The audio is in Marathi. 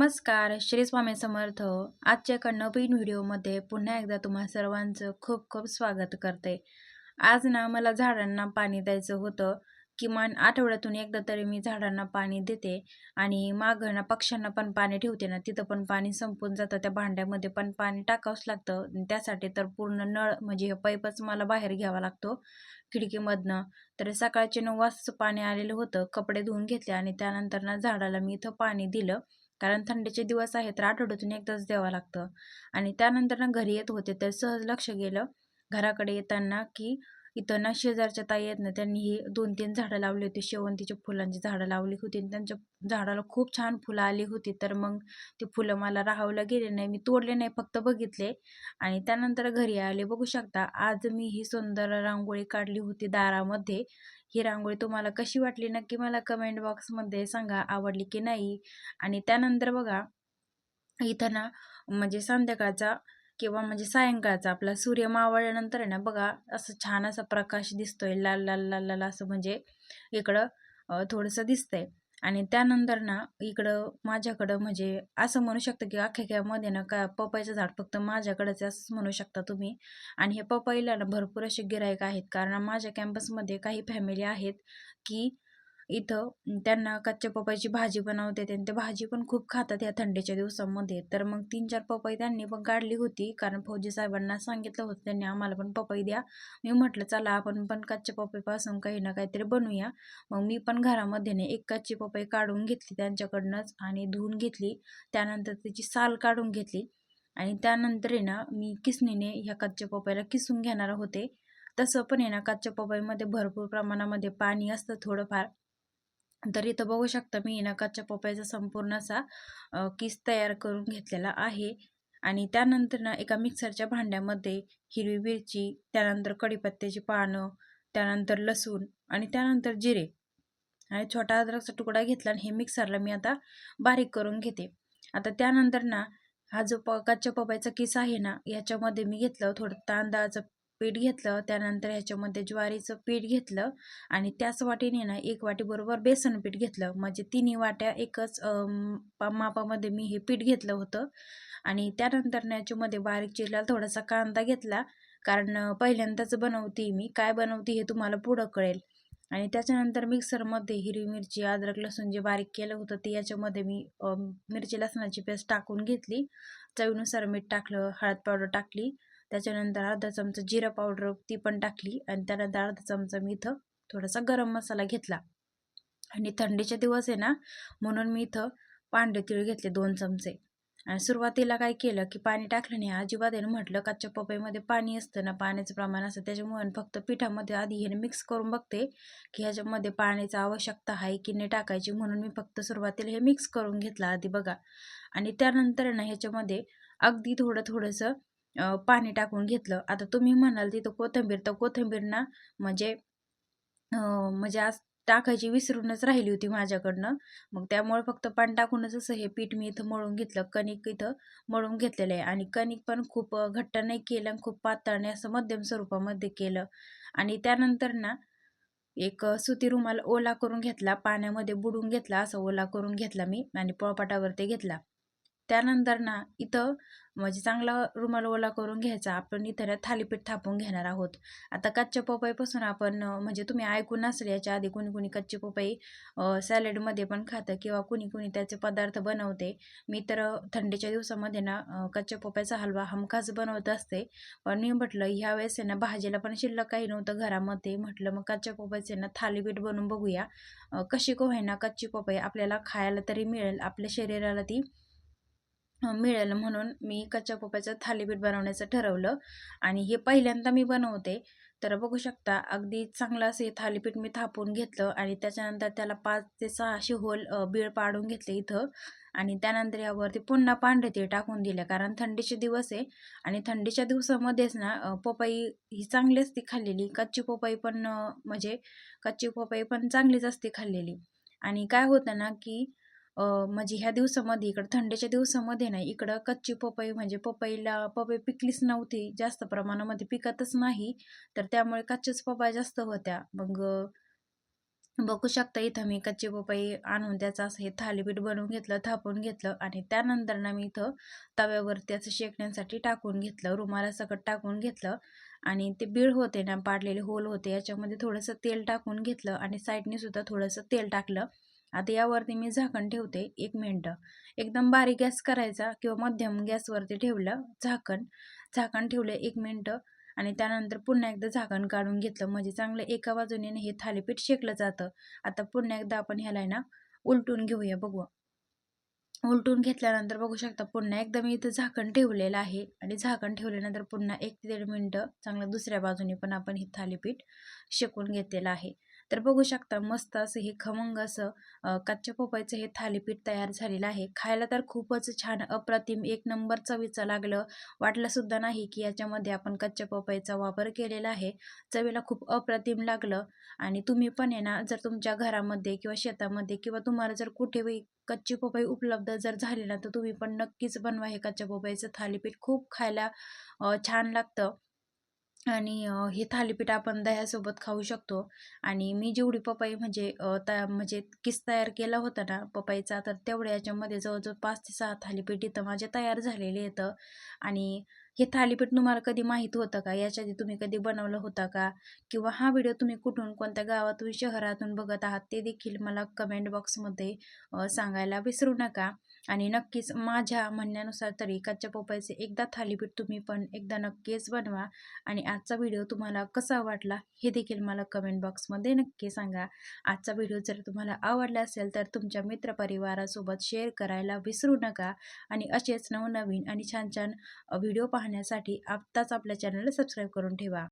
नमस्कार श्री स्वामी समर्थ. आजच्या एका नवीन व्हिडिओमध्ये पुन्हा एकदा तुम्हा सर्वांचं खूप खूप स्वागत करते. आज ना मला झाडांना पाणी द्यायचं होतं. किमान आठवड्यातून एकदा तरी मी झाडांना पाणी देते आणि मागं ना पक्ष्यांना पण पाणी ठेवते ना तिथं पण पाणी संपून जातं त्या भांड्यामध्ये पण पाणी टाकावंच लागतं. त्यासाठी तर पूर्ण नळ म्हणजे हे पाईपच मला बाहेर घ्यावा लागतो खिडकीमधनं. तर सकाळचे नऊ वाजता पाणी आलेलं होतं कपडे धुवून घेतले आणि त्यानंतर ना झाडाला मी इथं पाणी दिलं. कारण थंडीचे दिवस आहेत तर आठवड्यातून एकदाच द्यावं लागतं. आणि त्यानंतर ना घरी येत होते तर सहज लक्ष गेलं. घराकडे येताना की इथं ना शेजारच्या ताई आहेत ना त्यांनी ही दोन तीन झाडं लावली होती. शेवंतीच्या फुलांची झाडं लावली होती आणि त्यांच्या झाडाला खूप छान फुलं आली होती. तर मग ती फुलं मला राहावलं गेले नाही मी तोडले नाही फक्त बघितले आणि त्यानंतर घरी आले. बघू शकता आज मी ही सुंदर रांगोळी काढली होती दारामध्ये. ही रांगोळी तुम्हाला कशी वाटली नक्की मला कमेंट बॉक्समध्ये सांगा आवडली की नाही? आणि त्यानंतर बघा इथं ना म्हणजे संध्याकाळचा किंवा म्हणजे सायंकाळचा आपला सूर्य मावळल्यानंतर आहे ना बघा असं छान असा प्रकाश दिसतोय लाल लाल लाल लाल असं म्हणजे इकडं थोडंसं दिसतंय. आणि त्यानंतर ना इकडं माझ्याकडं म्हणजे असं म्हणू शकतं की अख्ख्यामध्ये ना का पपईचं झाड फक्त माझ्याकडंच असं म्हणू शकता तुम्ही. आणि हे पपईला ना भरपूर असे गिरायक आहेत. कारण माझ्या कॅम्पसमध्ये काही फॅमिली आहेत की इथं त्यांना कच्च्या पपईची भाजी बनवते आणि ते भाजी पण खूप खातात या थंडीच्या दिवसामध्ये. तर मग तीन चार पपई त्यांनी पण काढली होती. कारण फौजी साहेबांना सांगितलं होतं त्यांनी आम्हाला पण पपई द्या. मी म्हटलं चला आपण पण कच्च्या पपईपासून काही ना काहीतरी बनवूया मग मी पण घरामध्ये नाही एक कच्ची पपई काढून घेतली त्यांच्याकडनंच आणि धुवून घेतली. त्यानंतर त्याची साल काढून घेतली. आणि त्यानंतर आहे ना मी किसणीने ह्या कच्च्या पपईला किसून घेणार होते. तसं पण आहे ना कच्च्या पपईमध्ये भरपूर प्रमाणामध्ये पाणी असतं थोडंफार. तर इथं बघू शकता मी ना कच्च्या पपईचा संपूर्ण असा किस तयार करून घेतलेला आहे. आणि त्यानंतर ना एका मिक्सरच्या भांड्यामध्ये हिरवी मिरची त्यानंतर कढीपत्त्याची पानं त्यानंतर लसूण आणि त्यानंतर जिरे. आणि छोटा अद्रकचा तुकडा घेतला आणि हे मिक्सरला मी आता बारीक करून घेते. आता त्यानंतर ना हा जो प कच्च्या पपईचा किस आहे ना याच्यामध्ये मी घेतलं थोडं तांदळाचं पीठ घेतलं त्यानंतर ह्याच्यामध्ये ज्वारीचं पीठ घेतलं आणि त्याच वाटीने ना एक वाटीबरोबर बेसन पीठ घेतलं. म्हणजे तिन्ही वाट्या एकच मापामध्ये मी हे पीठ घेतलं होतं. आणि त्यानंतर ना याच्यामध्ये बारीक चिरला थोडासा कांदा घेतला. कारण पहिल्यांदाच बनवते मी. काय बनवते हे तुम्हाला पुढं कळेल. आणि त्याच्यानंतर मिक्सरमध्ये हिरवी मिरची अद्रक लसूण जे बारीक केलं होतं ते याच्यामध्ये मी मिरची लसणाची पेस्ट टाकून घेतली. चवीनुसार मीठ टाकलं हळद पावडर टाकली. त्याच्यानंतर अर्धा चमचा जिरा पावडर ती पण टाकली आणि त्यानंतर अर्धा चमचा मी इथं थोडासा गरम मसाला घेतला. आणि थंडीचे दिवस आहे ना म्हणून मी इथं पांढरे तिळ घेतले दोन चमचे. आणि सुरुवातीला काय केलं की पाणी टाकलं नाही अजिबात आहे म्हटलं कच्च्या पपईमध्ये पाणी असतं ना पाण्याचं प्रमाण असतं. त्याच्यामुळे फक्त पिठामध्ये आधी हे मिक्स करून बघते की ह्याच्यामध्ये पाण्याची आवश्यकता आहे की नाही टाकायची म्हणून मी फक्त सुरुवातीला हे मिक्स करून घेतलं आधी बघा. आणि त्यानंतर ना ह्याच्यामध्ये अगदी थोडं थोडंसं पाणी टाकून घेतलं. आता तुम्ही म्हणाल तिथं कोथिंबीर तर कोथिंबीर ना म्हणजे म्हणजे आज टाकायची विसरूनच राहिली होती माझ्याकडनं. मग त्यामुळे फक्त पाणी टाकूनच असं हे पीठ मी इथं मळून घेतलं. कणिक इथं मळून घेतलेलं आहे. आणि कणिक पण खूप घट्ट नाही केलं आणि खूप पातळ नाही असं मध्यम स्वरूपामध्ये केलं. आणि त्यानंतर ना एक सुती रुमाल ओला करून घेतला. पाण्यामध्ये बुडून घेतला. असं ओला करून घेतला मी. आणि पोळपाटावर ते घेतला. त्यानंतर ना इथं म्हणजे चांगला रुमाल ओला करून घ्यायचा. आपण इथं ना थालीपीठ थापून घेणार आहोत. आता कच्च्या पपईपासून आपण म्हणजे तुम्ही ऐकून असेल याच्या आधी कुणी कुणी कच्ची पपई सॅलेडमध्ये पण खातं किंवा कुणी कुणी त्याचे पदार्थ बनवते. मी तर थंडीच्या दिवसामध्ये ना कच्च्या पपईचा हलवा हमखास बनवत असते. पण मी म्हटलं ह्या वेळेस आहे ना भाजीला पण शिल्लक काही नव्हतं घरामध्ये. म्हटलं मग कच्च्या पपईचे ना थालीपीठ बनवून बघूया. कशी हो को ना कच्ची पपई आपल्याला खायला तरी मिळेल. आपल्या शरीराला ती मिळेल म्हणून मी कच्च्या पोप्याचं थालीपीठ बनवण्याचं ठरवलं. आणि हे पहिल्यांदा मी बनवते. तर बघू शकता अगदी चांगलं असं हे थालीपीठ मी थापून घेतलं आणि त्याच्यानंतर त्याला पाच ते सहाशे होल बीळ पाडून घेतले इथं. आणि त्यानंतर यावरती पुन्हा पांढरे तीळ टाकून दिले. कारण थंडीचे दिवस आहे आणि थंडीच्या दिवसामध्येच ना पोपाई ही चांगली असते खाल्लेली. कच्ची पपई पण म्हणजे कच्ची पपई पण चांगलीच असते खाल्लेली. आणि काय होतं ना की म्हणजे ह्या दिवसामध्ये इकडं थंडीच्या दिवसामध्ये नाही इकडं कच्ची पपई म्हणजे पपईला पपई पिकलीच नव्हती जास्त प्रमाणामध्ये पिकतच नाही. तर त्यामुळे कच्च्याच पपया जास्त होत्या. मग बघू शकता इथं मी कच्ची पपई आणून त्याचं असं हे थालीपीठ बनवून घेतलं थापून घेतलं आणि त्यानंतर ना मी इथं तव्यावरती असं शेकण्यासाठी टाकून घेतलं रुमाला सकट टाकून घेतलं आणि ते बीळ होते ना पाडलेले होल होते याच्यामध्ये थोडंसं तेल टाकून घेतलं आणि साईडने सुद्धा थोडंसं तेल टाकलं. आता यावरती मी झाकण ठेवते एक मिनटं. एकदम बारीक गॅस करायचा किंवा मध्यम गॅसवरती ठेवलं झाकण. झाकण ठेवलं एक मिनटं आणि त्यानंतर पुन्हा एकदा झाकण काढून घेतलं. म्हणजे चांगलं एका बाजूने हे थालीपीठ शेकलं जातं. आता पुन्हा एकदा आपण ह्याला ना उलटून घेऊया बघू. उलटून घेतल्यानंतर बघू शकता पुन्हा एकदा मी इथं झाकण ठेवलेलं आहे आणि झाकण ठेवल्यानंतर पुन्हा एक ते दीड मिनटं चांगलं दुसऱ्या बाजूने पण आपण हे थालीपीठ शेकून घेतलेलं आहे. तर बघू शकता मस्त असं हे खमंग असं कच्च्या पोपायचं हे थालीपीठ तयार झालेलं आहे. खायला तर खूपच छान अप्रतिम एक नंबर चवीचं लागलं. वाटलं सुद्धा नाही की याच्यामध्ये आपण कच्च्या पोपायचा वापर केलेला आहे. चवीला खूप अप्रतिम लागलं. आणि तुम्ही पण आहे ना जर तुमच्या घरामध्ये किंवा शेतामध्ये किंवा तुम्हाला जर कुठेही कच्ची पोपाई उपलब्ध जर झाली ना तर तुम्ही पण नक्कीच बनवा हे कच्च्या पोपाईचं थालीपीठ. खूप खायला छान लागतं. आणि हे थालीपीठ आपण दह्यासोबत खाऊ शकतो. आणि मी जेवढी पपई म्हणजे त्या म्हणजे किस तयार केला होता ना पपईचा तर तेवढ्या याच्यामध्ये जवळजवळ पाच ते सहा थालीपीठ इथं माझे तयार झालेले येतं. आणि हे थालीपीठ तुम्हाला कधी माहीत होतं का? याच्या आधी तुम्ही कधी बनवलं होता का? किंवा हा व्हिडिओ तुम्ही कुठून कोणत्या गावातून शहरातून बघत आहात ते देखील मला कमेंट बॉक्समध्ये सांगायला विसरू नका. आणि नक्कीच माझ्या म्हणण्यानुसार तरी कच्च्या पोपायचे एकदा थालीपीठ तुम्ही पण एकदा नक्कीच बनवा. आणि आजचा व्हिडिओ तुम्हाला कसा वाटला हे देखील मला कमेंट बॉक्समध्ये नक्की सांगा. आजचा व्हिडिओ जर तुम्हाला आवडला असेल तर तुमच्या मित्रपरिवारासोबत शेअर करायला विसरू नका. आणि असेच नवनवीन आणि छान छान व्हिडिओ पाहण्या पाहण्यासाठी आत्ताच आपल्या चॅनलला सबस्क्राईब करून ठेवा.